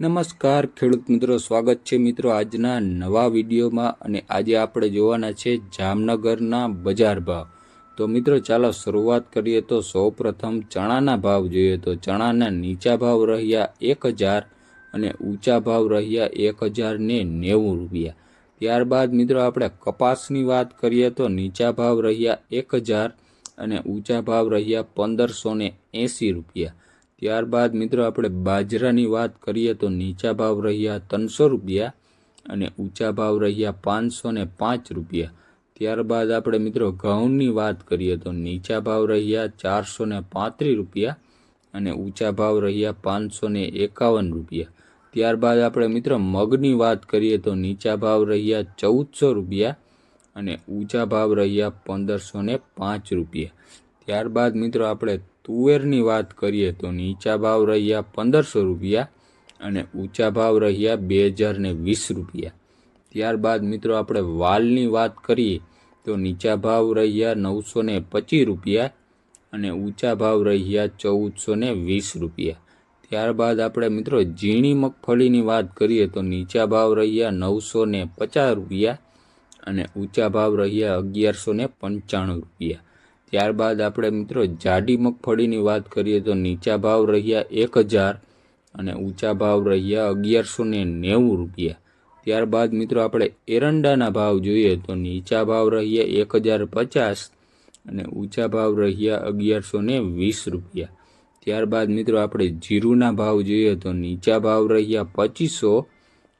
નમસ્કાર, ખેડૂત મિત્રો, સ્વાગત છે મિત્રો આજના નવા વિડીયોમાં અને આજે આપણે જોવાના છે જામનગરના બજાર ભાવ. તો મિત્રો, ચાલો શરૂઆત કરીએ તો સૌપ્રથમ ચણાના ભાવ જોઈએ તો ચણાના નીચા ભાવ રહ્યા એક હજાર અને ઊંચા ભાવ રહ્યા એક હજાર ને નેવું રૂપિયા. ત્યારબાદ મિત્રો, આપણે કપાસની વાત કરીએ તો નીચા ભાવ રહ્યા એક હજાર અને ઊંચા ભાવ રહ્યા પંદરસો ને એંસી રૂપિયા. ત્યારબાદ મિત્રો આપણે બાજરાની વાત કરીએ તો નીચા ભાવ રહ્યા ત્રણસો રૂપિયા અને ઊંચા ભાવ રહ્યા પાંચસો ને પાંચ રૂપિયા. ત્યારબાદ આપણે મિત્રો ઘઉંની વાત કરીએ તો નીચા ભાવ રહ્યા ચારસો ને પાંત્રીસ રૂપિયા અને ઊંચા ભાવ રહ્યા પાંચસો ને એકાવન રૂપિયા. ત્યારબાદ આપણે મિત્રો મગની વાત કરીએ તો નીચા ભાવ રહ્યા ચૌદસો રૂપિયા અને ઊંચા ભાવ રહ્યા પંદરસો ને પાંચ રૂપિયા. ત્યારબાદ મિત્રો આપણે તુવેરની વાત કરીએ તો નીચા ભાવ રહ્યા પંદરસો રૂપિયા અને ઊંચા ભાવ રહ્યા બે હજાર ને વીસ રૂપિયા. ત્યારબાદ મિત્રો આપણે વાલની વાત કરીએ તો નીચા ભાવ રહ્યા નવસો ને પચીસ રૂપિયા અને ઊંચા ભાવ રહ્યા ચૌદસો ને વીસ રૂપિયા. ત્યારબાદ આપણે મિત્રો ઝીણી મગફળીની વાત કરીએ તો નીચા ભાવ રહ્યા નવસો ને પચાસ રૂપિયા અને ઊંચા ભાવ રહ્યા અગિયારસો ને પંચાણું રૂપિયા. ત્યારબાદ આપણે મિત્રો જાડી મગફળીની વાત કરીએ તો નીચા ભાવ રહ્યા એક હજાર અને ઊંચા ભાવ રહ્યા અગિયારસો ને નેવું રૂપિયા. ત્યારબાદ મિત્રો આપણે એરંડાના ભાવ જોઈએ તો નીચા ભાવ રહ્યા એક હજાર પચાસ અને ઊંચા ભાવ રહ્યા અગિયારસો ને વીસ રૂપિયા. ત્યારબાદ મિત્રો આપણે જીરુના ભાવ જોઈએ તો નીચા ભાવ રહ્યા પચીસો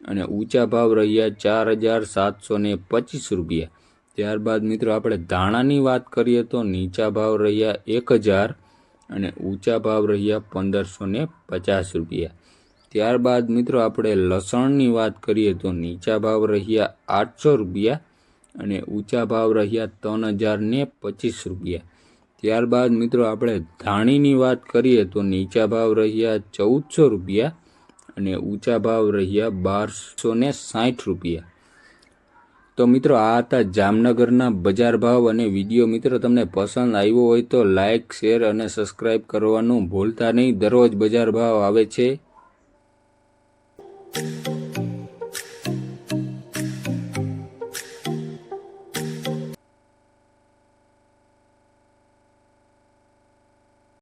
અને ઊંચા ભાવ રહ્યા ચાર હજાર સાતસો ને પચીસ રૂપિયા. ત્યારબાદ મિત્રો આપણે ધાણાની વાત કરીએ તો નીચા ભાવ રહ્યા એક હજાર અને ઊંચા ભાવ રહ્યા પંદરસો ને પચાસ રૂપિયા. ત્યારબાદ મિત્રો આપણે લસણની વાત કરીએ તો નીચા ભાવ રહ્યા આઠસો રૂપિયા અને ઊંચા ભાવ રહ્યા ત્રણ હજાર ને પચીસ રૂપિયા. ત્યારબાદ મિત્રો આપણે ધાણીની વાત કરીએ તો નીચા ભાવ રહ્યા ચૌદસો રૂપિયા અને ઊંચા ભાવ રહ્યા બારસો ને સાઠ રૂપિયા. તો મિત્રો, આ હતા જામનગરના બજાર ભાવ અને વીડિયો. મિત્રો, તમને પસંદ આવ્યો હોય તો લાઇક શેર અને સબસ્ક્રાઈબ કરવાનું ભૂલતા નહીં. દરરોજ બજાર ભાવ આવે છે.